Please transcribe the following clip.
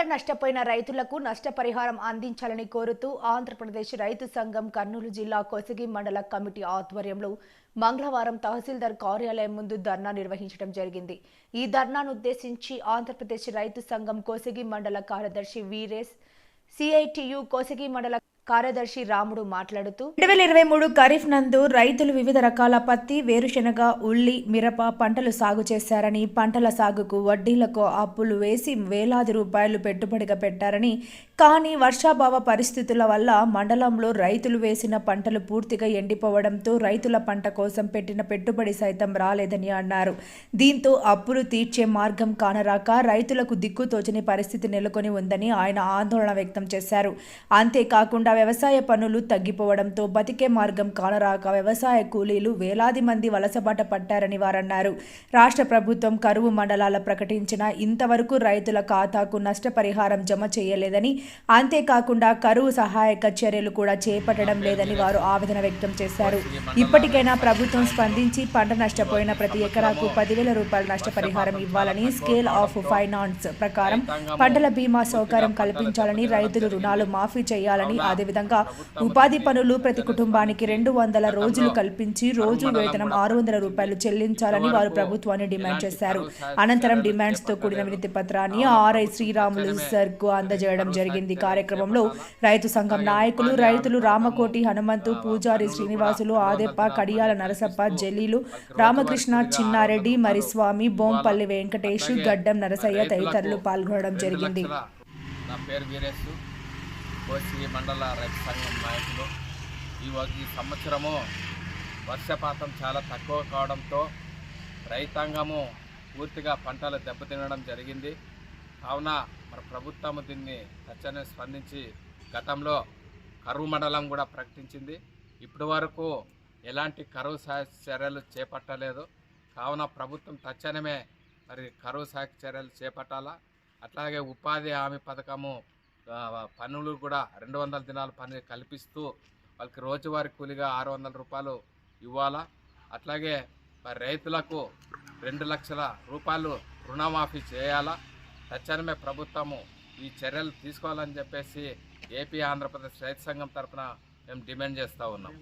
పంట నష్టపోయిన రైతులకు నష్టపరిహారం అందించాలని కోరుతూ ఆంధ్రప్రదేశ్ రైతు సంఘం కర్నూలు జిల్లా కొసగి మండల కమిటీ ఆధ్వర్యంలో మంగళవారం తహసీల్దార్ కార్యాలయం ముందు ధర్నా నిర్వహించడం జరిగింది. ఈ ధర్నాను ఉద్దేశించి ఆంధ్రప్రదేశ్ రైతు సంఘం కోసగి మండల కార్యదర్శి వీరేష్ సిఐటియు కోసగి మండల కార్యదర్శి రాముడు మాట్లాడుతూ రెండు వేల ఇరవై మూడు ఖరీఫ్ నందు రైతులు వివిధ రకాల పత్తి వేరుశెనగ ఉల్లి మిరప పంటలు సాగు చేశారని పంటల సాగుకు వడ్డీలకు అప్పులు వేసి వేలాది రూపాయలు పెట్టుబడిగా పెట్టారని. కానీ వర్షాభావ పరిస్థితుల వల్ల మండలంలో రైతులు వేసిన పంటలు పూర్తిగా ఎండిపోవడంతో రైతుల పంట కోసం పెట్టిన పెట్టుబడి సైతం రాలేదని అన్నారు. దీంతో అప్పులు తీర్చే మార్గం కానరాక రైతులకు దిక్కుతోచని పరిస్థితి నెలకొని ఉందని ఆయన ఆందోళన వ్యక్తం చేశారు. అంతేకాకుండా వ్యవసాయ పనులు తగ్గిపోవడంతో బతికే మార్గం కానరాక వ్యవసాయ కూలీలు వేలాది మంది వలసబాట పట్టారని వారన్నారు. రాష్ట్ర ప్రభుత్వం కరువు మండలాల ప్రకటించిన ఇంతవరకు రైతుల ఖాతాకు నష్టపరిహారం జమ చేయలేదని అంతేకాకుండా కరువు సహాయక చర్యలు కూడా చేపట్టడం లేదని వారు ఆవేదన వ్యక్తం చేశారు. ఇప్పటికైనా ప్రభుత్వం స్పందించి పంట నష్టపోయిన ప్రతి ఎకరాకు పదివేల రూపాయల నష్టపరిహారం ఇవ్వాలని స్కేల్ ఆఫ్ ఫైనాన్స్ ప్రకారం పంటల బీమా సౌకర్యం కల్పించాలని రైతులు రుణాలు మాఫీ చేయాలని అదేవిధంగా ఉపాధి పనులు ప్రతి కుటుంబానికి రెండు వందల రోజులు కల్పించి రోజు వేతనం ఆరు వందల రూపాయలు చెల్లించాలని వారు ప్రభుత్వాన్ని డిమాండ్ చేశారు. అనంతరం డిమాండ్స్తో కూడిన వినతి పత్రాన్ని ఆర్ఐ శ్రీరాములు సర్కు అందజేయడం జరిగింది. కార్యక్రమంలో రైతు సంఘం నాయకులు రైతులు రామకోటి హనుమంతు పూజారి శ్రీనివాసులు ఆదెప్ప కడియాల నరసప్ప జలీలు రామకృష్ణ చిన్నారెడ్డి మరిస్వామి బోంపల్లి వెంకటేష్ గడ్డం నరసయ్య తదితరులు పాల్గొనడం జరిగింది. నా పేరు వీరేష్ కోసి మండల రైతు సంఘం నాయకులు. ఈ ఈ సంవత్సరము వర్షపాతం చాలా తక్కువ కావడంతో రైతాంగము పూర్తిగా పంటలు దెబ్బతినడం జరిగింది. కావున మన ప్రభుత్వం దీన్ని తక్షణమే స్పందించి గతంలో కరువు మండలం కూడా ప్రకటించింది. ఇప్పటి వరకు ఎలాంటి కరువు సహాయ చర్యలు చేపట్టలేదు. కావున ప్రభుత్వం తక్షణమే మరి కరువు సహాయక చర్యలు చేపట్టాలా? అట్లాగే ఉపాధి హామీ పథకము పనులు కూడా రెండు వందల దినాలు పని కల్పిస్తూ వాళ్ళకి రోజువారీ కూలిగా ఆరు వందల రూపాయలు ఇవ్వాలా? అట్లాగే రైతులకు రెండు లక్షల రూపాయలు రుణమాఫీ చేయాలా? తక్షణమే ప్రభుత్వము ఈ చర్యలు తీసుకోవాలని చెప్పేసి ఏపీ ఆంధ్రప్రదేశ్ రైతు సంఘం తరఫున మేము డిమాండ్ చేస్తూ ఉన్నాం.